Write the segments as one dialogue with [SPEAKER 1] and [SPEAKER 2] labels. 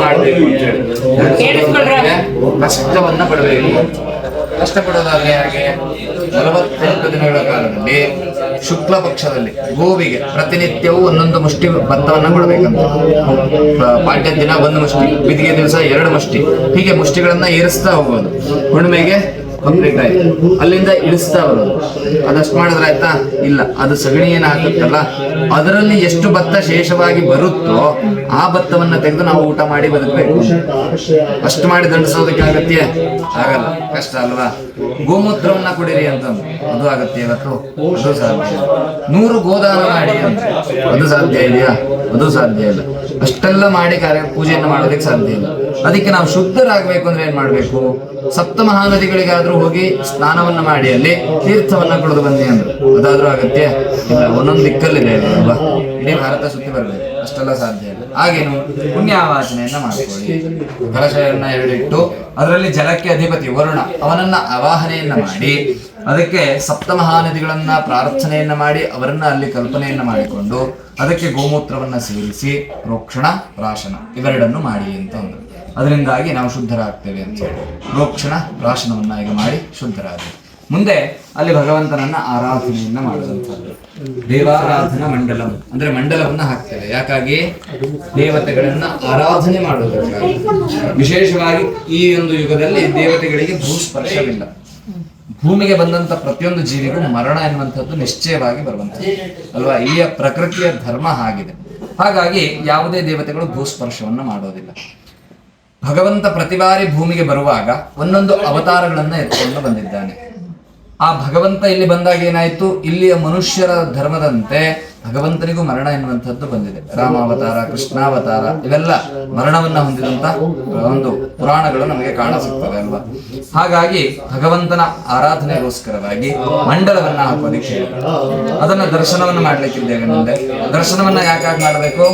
[SPEAKER 1] ಮಾಡಬೇಕು ಕಷ್ಟವನ್ನ ಪಡಬೇಕು. ಕಷ್ಟ ಪಡೋದಾದ್ರೆ ಹಾಗೆ ನಲವತ್ತೆಂಟು ದಿನಗಳ ಕಾಲದಲ್ಲಿ ಶುಕ್ಲ ಪಕ್ಷದಲ್ಲಿ ಗೋವಿಗೆ ಪ್ರತಿನಿತ್ಯವೂ ಒಂದೊಂದು ಮುಷ್ಟಿ ಭತ್ತವನ್ನ ಕೊಡಬೇಕಂತ. ಪಾಡ್ಯ ದಿನ ಒಂದು ಮುಷ್ಟಿ ಬಿದಿಗೆ ದಿವಸ ಎರಡು ಮುಷ್ಟಿ. ಹೀಗೆ ಮುಷ್ಟಿಗಳನ್ನ ಏರಿಸ್ತಾ ಹೋಗೋದು. ಹುಣ್ಣಿಮೆಗೆ ಕಂಪ್ಲೀಟ್ ಆಯ್ತು ಅಲ್ಲಿಂದ ಇಳಿಸ್ತಾ ಬರೋದು ಅದಷ್ಟು ಮಾಡಿದ್ರೆ ಆಯ್ತಾ? ಇಲ್ಲ. ಅದು ಸಗಣಿ ಏನು ಹಾಕುತ್ತಲ್ಲ? ಅದರಲ್ಲಿ ಎಷ್ಟು ಭತ್ತ ಶೇಷವಾಗಿ ಬರುತ್ತೋ ಆ ಭತ್ತವನ್ನ ತೆಗೆದು ನಾವು ಊಟ ಮಾಡಿ ಬದುಕಬೇಕು. ಅಷ್ಟು ಮಾಡಿ ದಂಡಿಸೋದಕ್ಕೆ ಆಗತ್ತೆ ಆಗಲ್ಲ. ಕಷ್ಟ ಅಲ್ವಾ? ಗೋಮೂತ್ರವನ್ನ ಕುಡಿರಿ ಅಂತ ಅದು ಆಗತ್ತೆ ಇವತ್ತು? ಅದು ಸಾಧ್ಯ. ನೂರು ಗೋದಾನ ಮಾಡಿ ಅಂತ. ಅದು ಸಾಧ್ಯ ಇದೆಯಾ? ಅದು ಸಾಧ್ಯ ಇಲ್ಲ. ಅಷ್ಟೆಲ್ಲ ಮಾಡಿ ಕಾರ್ಯ ಪೂಜೆಯನ್ನು ಮಾಡೋದಕ್ಕೆ ಸಾಧ್ಯ ಇಲ್ಲ. ಅದಕ್ಕೆ ನಾವು ಶುದ್ಧರಾಗಬೇಕು ಅಂದ್ರೆ ಏನ್ ಮಾಡ್ಬೇಕು? ಸಪ್ತ ಮಹಾನದಿಗಳಿಗಾದ್ರೂ ಹೋಗಿ ಸ್ನಾನವನ್ನ ಮಾಡಿ ಅಲ್ಲಿ ತೀರ್ಥವನ್ನ ಕುಡಿದು ಬನ್ನಿ ಅಂದ್ರು. ಅದಾದ್ರೂ ಆಗತ್ಯ ಇಲ್ಲ, ಒಂದೊಂದು ದಿಕ್ಕಲ್ಲಿದೆ ಅಲ್ವಾ? ಇಡೀ ಭಾರತ ಸುತ್ತಿ ಬರಬೇಕು. ಅಷ್ಟೆಲ್ಲ ಸಾಧ್ಯ ಇಲ್ಲ. ಹಾಗೇನು ಪುಣ್ಯಾವಾಚನೆಯನ್ನ ಮಾಡ್ಕೊಳ್ಳಿ. ಕಲಶವನ್ನ ಎರಡಿಟ್ಟು ಅದರಲ್ಲಿ ಜಲಕ್ಕೆ ಅಧಿಪತಿ ವರುಣ ಅವನನ್ನ ಅವಾಹನೆಯನ್ನ ಮಾಡಿ, ಅದಕ್ಕೆ ಸಪ್ತ ಮಹಾನದಿಗಳನ್ನ ಪ್ರಾರ್ಥನೆಯನ್ನ ಮಾಡಿ, ಅವರನ್ನ ಅಲ್ಲಿ ಕಲ್ಪನೆಯನ್ನ ಮಾಡಿಕೊಂಡು, ಅದಕ್ಕೆ ಗೋಮೂತ್ರವನ್ನ ಸೇರಿಸಿ, ರೋಕ್ಷಣ ಪ್ರಾಶನ ಇವೆರಡನ್ನು ಮಾಡಿ ಅಂತ ಅಂದ್ರು. ಅದರಿಂದಾಗಿ ನಾವು ಶುದ್ಧರಾಗ್ತೇವೆ ಅಂತ ಹೇಳಿ. ಗೋಕ್ಷಣ ಪ್ರಾಶನವನ್ನ ಮಾಡಿ ಶುದ್ಧರಾಗಿ ಮುಂದೆ ಅಲ್ಲಿ ಭಗವಂತನನ್ನ ಆರಾಧನೆಯನ್ನ ಮಾಡುವಂಥದ್ದು. ದೇವಾರಾಧನಾ ಮಂಡಲಂ. ಅಂದ್ರೆ ಮಂಡಲವನ್ನ ಹಾಕ್ತೇವೆ. ಯಾಕಾಗಿ? ದೇವತೆಗಳನ್ನ ಆರಾಧನೆ ಮಾಡುವುದಕ್ಕಾಗಿ. ವಿಶೇಷವಾಗಿ ಈ ಒಂದು ಯುಗದಲ್ಲಿ ದೇವತೆಗಳಿಗೆ ಭೂಸ್ಪರ್ಶವಿಲ್ಲ. ಭೂಮಿಗೆ ಬಂದಂತ ಪ್ರತಿಯೊಂದು ಜೀವಿಗೂ ಮರಣ ಎನ್ನುವಂಥದ್ದು ನಿಶ್ಚಯವಾಗಿ ಬರುವಂಥದ್ದು. ಅಲ್ವಾ? ಇಲ್ಲಿಯ ಪ್ರಕೃತಿಯ ಧರ್ಮ ಆಗಿದೆ ಹಾಗಾಗಿ ಯಾವುದೇ ದೇವತೆಗಳು ಭೂಸ್ಪರ್ಶವನ್ನ ಮಾಡೋದಿಲ್ಲ. ಭಗವಂತ ಪ್ರತಿ ಬಾರಿ ಭೂಮಿಗೆ ಬರುವಾಗ ಒಂದೊಂದು ಅವತಾರಗಳನ್ನ ಎತ್ಕೊಂಡು ಬಂದಿದ್ದಾನೆ. ಆ ಭಗವಂತ ಇಲ್ಲಿ ಬಂದಾಗ ಏನಾಯ್ತು? ಇಲ್ಲಿಯ ಮನುಷ್ಯರ ಧರ್ಮದಂತೆ ಭಗವಂತನಿಗೂ ಮರಣ ಎನ್ನುವಂಥದ್ದು ಬಂದಿದೆ. ರಾಮಾವತಾರ, ಕೃಷ್ಣಾವತಾರ, ಇವೆಲ್ಲ ಮರಣವನ್ನ ಹೊಂದಿದಂತ ಒಂದು ಪುರಾಣಗಳು ನಮಗೆ ಕಾಣಸಿಗ್ತವೆ ಅಲ್ವಾ? ಹಾಗಾಗಿ ಭಗವಂತನ ಆರಾಧನೆಗೋಸ್ಕರವಾಗಿ ಮಂಡಲವನ್ನ ಹಾಕೋದಿಕ್ಕೆ. ಅದನ್ನ ದರ್ಶನವನ್ನ ಮಾಡ್ಲಿಕ್ಕಿದ್ದೇವೆ ಮುಂದೆ ದರ್ಶನವನ್ನ ಯಾಕಾಗಿ ಮಾಡಬೇಕು?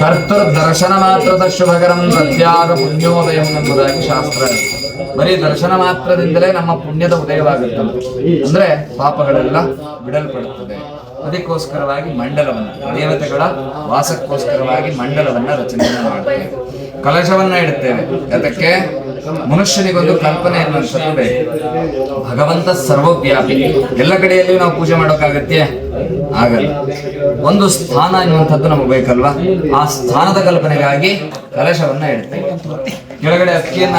[SPEAKER 1] ಕರ್ತೃ ದರ್ಶನ ಮಾತ್ರದ ಶುಭಕರಂ ಸತ್ಯಾದ ಪುಣ್ಯೋದಯಂ ಎಂಬುದಾಗಿ ಶಾಸ್ತ್ರ. ಬರೀ ದರ್ಶನ ಮಾತ್ರದಿಂದಲೇ ನಮ್ಮ ಪುಣ್ಯದ ಉದಯವಾಗುತ್ತಂತೆ. ಅಂದ್ರೆ ಪಾಪಗಳೆಲ್ಲ ಬಿಡಲ್ಪಡುತ್ತದೆ. ಅದಕ್ಕೋಸ್ಕರವಾಗಿ ಮಂಡಲವನ್ನ, ದೇವತೆಗಳ ವಾಸಕ್ಕೋಸ್ಕರವಾಗಿ ಮಂಡಲವನ್ನ ರಚನೆ ಮಾಡ್ತೇವೆ ಕಲಶವನ್ನ ಇಡುತ್ತೇವೆ. ಅದಕ್ಕೆ ಮನುಷ್ಯನಿಗೊಂದು ಕಲ್ಪನೆ ಬೇಕು. ಭಗವಂತ ಸರ್ವವ್ಯಾಪಿ. ಎಲ್ಲ ಕಡೆಯಲ್ಲಿಯೂ ನಾವು ಪೂಜೆ ಮಾಡೋಕ್ಕಾಗತ್ತೆ ಆಗಲ್ಲ. ಒಂದು ಸ್ಥಾನ ಎನ್ನುವಂಥದ್ದು ನಮಗೆ ಬೇಕಲ್ವಾ? ಆ ಸ್ಥಾನದ ಕಲ್ಪನೆಗಾಗಿ ಕಲಶವನ್ನ ಇಡ್ತೇವೆ ಕೆಳಗಡೆ ಅಕ್ಕಿಯನ್ನ.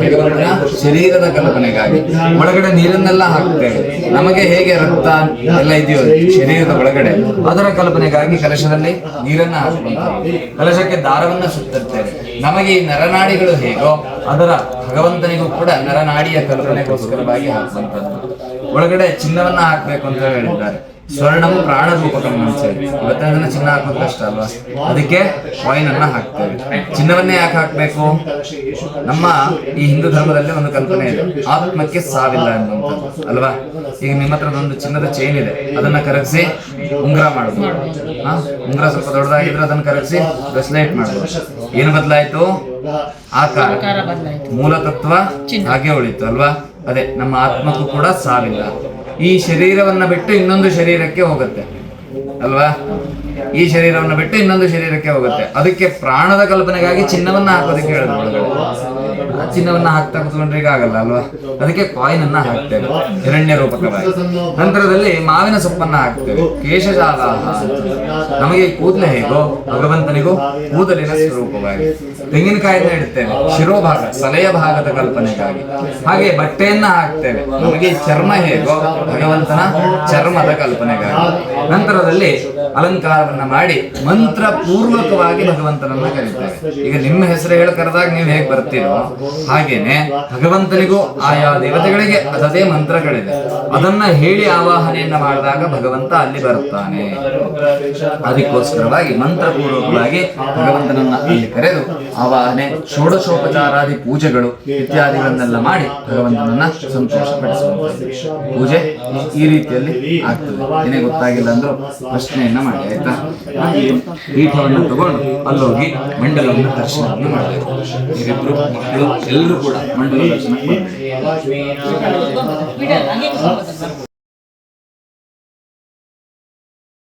[SPEAKER 1] ಭಗವಂತನ ಶರೀರದ ಕಲ್ಪನೆಗಾಗಿ. ಒಳಗಡೆ ನೀರನ್ನೆಲ್ಲ ಹಾಕ್ತೇವೆ ನಮಗೆ ಹೇಗೆ ರಕ್ತ ಎಲ್ಲ ಇದೆಯೋ ಶರೀರದ ಒಳಗಡೆ. ಅದರ ಕಲ್ಪನೆಗಾಗಿ ಕಲಶದಲ್ಲಿ ನೀರನ್ನ ಹಾಕುವಂಥದ್ದು. ಕಲಶಕ್ಕೆ ದಾರವನ್ನ ಸುತ್ತಿರ್ತೇವೆ ನಮಗೆ ಈ ನರನಾಡಿಗಳು ಹೇಗೋ ಅದರ ಭಗವಂತನಿಗೂ ಕೂಡ ನರನಾಡಿಯ ಕಲ್ಪನೆಗೋಸ್ಕರವಾಗಿ ಹಾಕುವಂಥದ್ದು. ಒಳಗಡೆ ಚಿನ್ನವನ್ನ ಹಾಕ್ಬೇಕು ಅಂತ ಹೇಳಿದ್ದಾರೆ. ಸ್ವರ್ಣಂ ಪ್ರಾಣ ರೂಪಕಂ ಅಂತ ಹೇಳಿ. ಇವತ್ತಿನ ದಿನ ಚಿನ್ನ ಹಾಕೋದು ಕಷ್ಟ ಅಲ್ವಾ? ಅದಕ್ಕೆ ವೈನ್ ಅನ್ನ ಹಾಕ್ತೇವೆ. ಚಿನ್ನವನ್ನೇ ಯಾಕೆ ಹಾಕ್ಬೇಕು? ನಮ್ಮ ಈ ಹಿಂದೂ ಧರ್ಮದಲ್ಲಿ ಒಂದು ಕಲ್ಪನೆ ಇದೆ. ಆತ್ಮಕ್ಕೆ ಸಾವಿಲ್ಲ ಅನ್ನುವಂಥದ್ದು ಅಲ್ವಾ? ಈಗ ನಿಮ್ಮ ಹತ್ರ ಒಂದು ಚಿನ್ನದ ಚೈನ್ ಇದೆ. ಅದನ್ನ ಕರಗಿಸಿ ಉಂಗುರ ಮಾಡುದು ಹಾ? ಉಂಗುರ ಸ್ವಲ್ಪ ದೊಡ್ಡದಾಗಿದ್ರೆ ಅದನ್ನ ಕರಗಿಸಿ ಬ್ರೆಸ್ಲೈಟ್ ಮಾಡುದು ಏನು ಬದಲಾಯಿತು? ಆಕಾರ. ಮೂಲ ತತ್ವ ಹಾಗೆ ಉಳಿತು ಅಲ್ವಾ? ಅದೇ ನಮ್ಮ ಆತ್ಮಕ್ಕೂ ಕೂಡ ಸಾವಿಲ್ಲ. ಈ ಶರೀರವನ್ನ ಬಿಟ್ಟು ಇನ್ನೊಂದು ಶರೀರಕ್ಕೆ ಹೋಗುತ್ತೆ. ಅಲ್ವಾ? ಈ ಶರೀರವನ್ನ ಬಿಟ್ಟು ಇನ್ನೊಂದು ಶರೀರಕ್ಕೆ ಹೋಗುತ್ತೆ. ಅದಕ್ಕೆ ಪ್ರಾಣದ ಕಲ್ಪನೆಗಾಗಿ ಚಿನ್ನವನ್ನ ಹಾಕೋದಕ್ಕೆ ಹೇಳಿದ್ರು ಚಿನ್ನವನ್ನ ಹಾಕ್ತಾ ಕುತ್ಕೊಂಡ್ರೆ ಆಗಲ್ಲ ಅಲ್ವಾ? ಅದಕ್ಕೆ ಕಾಯಿನ್ ಅನ್ನ ಹಾಕ್ತೇವೆ ಹಿರಣ್ಯ ರೂಪಕವಾಗಿ. ನಂತರದಲ್ಲಿ ಮಾವಿನ ಸೊಪ್ಪನ್ನ ಹಾಕ್ತೇವೆ. ಕೇಶಜಾಲ ನಮಗೆ ಕೂದಲೆ ಹೇಗೋ, ಭಗವಂತನಿಗೂ ಕೂದಲಿನ ಸ್ವರೂಪವಾಗಿ. ತೆಂಗಿನಕಾಯಿನ ಇಡ್ತೇವೆ, ಶಿರೋಭಾಗ, ತಲೆಯ ಭಾಗದ ಕಲ್ಪನೆಗಾಗಿ. ಹಾಗೆ ಬಟ್ಟೆಯನ್ನ ಹಾಕ್ತೇವೆ. ನಮಗೆ ಚರ್ಮ ಹೇಗೋ, ಭಗವಂತನ ಚರ್ಮದ ಕಲ್ಪನೆಗಾಗಿ. ನಂತರದಲ್ಲಿ ಅಲಂಕಾರವನ್ನ ಮಾಡಿ ಮಂತ್ರ ಪೂರ್ವಕವಾಗಿ ಭಗವಂತನನ್ನ ಕರೀತಾರೆ ಈಗ ನಿಮ್ಮ ಹೆಸರು ಹೇಳಿ ಕರೆದಾಗ ನೀವು ಹೇಗೆ ಬರ್ತೀರೋ ಹಾಗೇನೆ ಭಗವಂತನಿಗೂ ಆಯಾ ದೇವತೆಗಳಿಗೆ ಅದದೇ ಮಂತ್ರಗಳಿದೆ. ಅದನ್ನ ಹೇಳಿ ಆವಾಹನೆಯನ್ನ ಮಾಡಿದಾಗ ಭಗವಂತ ಅಲ್ಲಿ ಬರುತ್ತಾನೆ. ಅದಕ್ಕೋಸ್ಕರವಾಗಿ ಮಂತ್ರಪೂರ್ವಕವಾಗಿ ಭಗವಂತನನ್ನ ಅಲ್ಲಿ ಕರೆದು ಆವಾಹನೆ, ಷೋಡಶೋಪಚಾರಾದಿ ಪೂಜೆಗಳು ಇತ್ಯಾದಿಗಳನ್ನೆಲ್ಲ ಮಾಡಿ ಭಗವಂತನನ್ನ ಸಂತೋಷಪಡಿಸುವಂಥದ್ದು ಪೂಜೆ ಈ ರೀತಿಯಲ್ಲಿ ಆಗ್ತದೆ. ಏನೇ ಗೊತ್ತಾಗಿಲ್ಲ ಅಂದ್ರೂ ಪ್ರಶ್ನೆಯನ್ನ ಮಾಡಿ, ಆಯ್ತಾ? ಪೀಠವನ್ನು ತಗೊಂಡು ಅಲ್ಲೋಗಿ ಮಂಡಲವನ್ನು ದರ್ಶನವನ್ನು ಮಾಡಬೇಕು ಇವರಿಬ್ರು ಮಕ್ಕಳು ಎಲ್ಲರೂ ಕೂಡ ಮಂಡಲ ದರ್ಶನ